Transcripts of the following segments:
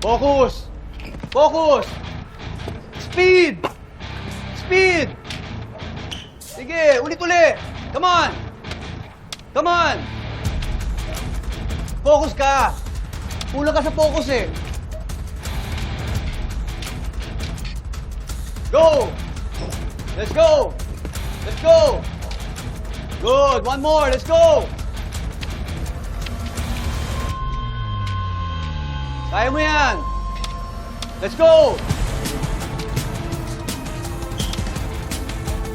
Focus! Focus! Speed! Speed! Sige, ulit-ulit! Come on! Come on! Focus ka! Kulang ka sa focus eh. Go! Let's go! Let's go! Good! One more! Let's go! Kaya mo yan! Let's go!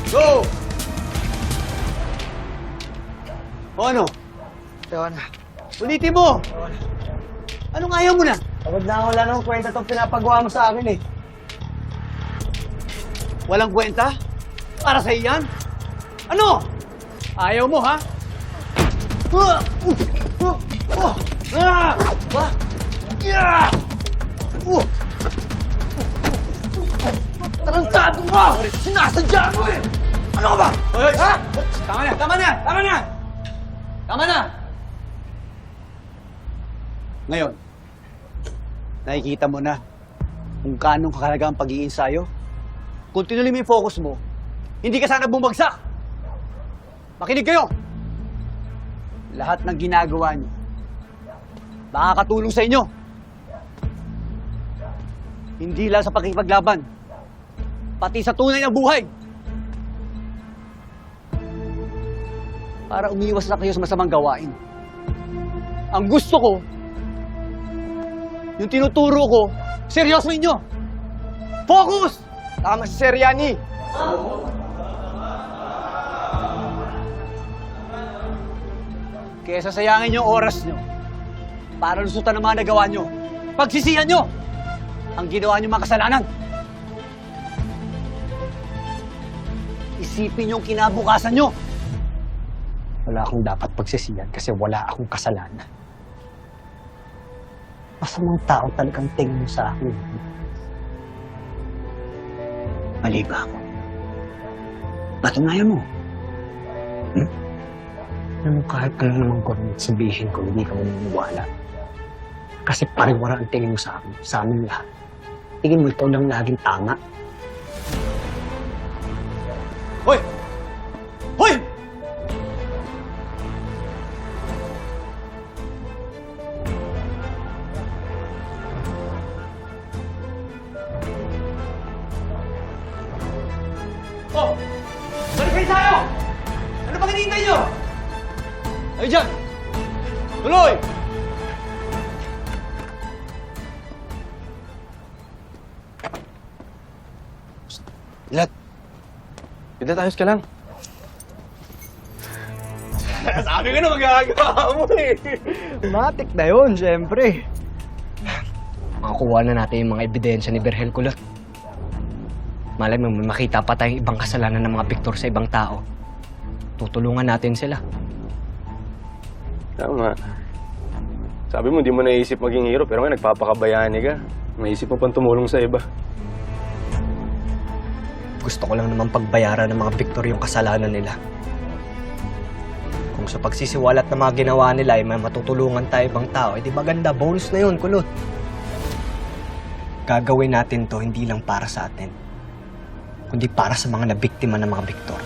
Go! O ano? Tawa na. Ulitin mo! Anong ayaw mo na? Pagod na ako, wala nang kwenta itong pinapagawa mo sa akin eh. Walang kwenta? Para sa iyan? Ano? Ayaw mo, ha? Ah! Uh! Uh! Uh! Ah! Ah! Tarantado ka! Sinasadya mo eh! Ano ka ba? Hoy, ha? Tama na, tama na, tama na! Tama na! Ngayon, nakikita mo na kung kanong kakalaga ang pag-iinsayo. Kung tinuloy mo yung focus mo, hindi ka sana bumagsak. Makinig kayo! Lahat ng ginagawa niyo, makakatulong sa inyo. Hindi lang sa pakikipaglaban, pati sa tunay na buhay. para umiwas na kayo sa masamang gawain. Ang gusto ko, yung tinuturo ko, seryoso inyo. Focus! Tama si Sir Yani. Kesa sayangin yung oras nyo para lusutan ang mga nagawa nyo. Pagsisihan nyo ang ginawa nyo mga kasalanan. Isipin yung kinabukasan nyo. Wala akong dapat pagsisiyan kasi wala akong kasalanan. Masamang tao talagang tingin mo sa akin. Mali ba ako? Patunayan mo. Alam mo, kahit ano naman ko sabihin ko, hindi ka maniniwala. Kasi pariwara ang tingin mo sa akin, sa amin lahat. Tingin mo ikaw lang laging tama. Hoy! Hoy! Oh! Balik kayo tayo! Ano pang hinihintay nyo? Ayun dyan! Tuloy! Lat. Pida tayos ka lang. Sabi ko na magagawa mo eh! Matik na yun, syempre. Makakuha na natin yung mga ebidensya ni Berhel Kulot. Malay mo, may makita pa tayong ibang kasalanan ng mga Victor sa ibang tao. Tutulungan natin sila. Tama. Sabi mo, di mo naisip maging hero, pero ngayon nagpapakabayani ka. Naisip mo pang tumulong sa iba. Gusto ko lang naman pagbayaran ng mga Victor yung kasalanan nila. Kung sa pagsisiwalat ng mga ginawa nila ay may matutulungan tayo ibang tao, edi maganda, bonus na yun, kulot. Gagawin natin to hindi lang para sa atin, kundi para sa mga nabiktima ng mga Victor.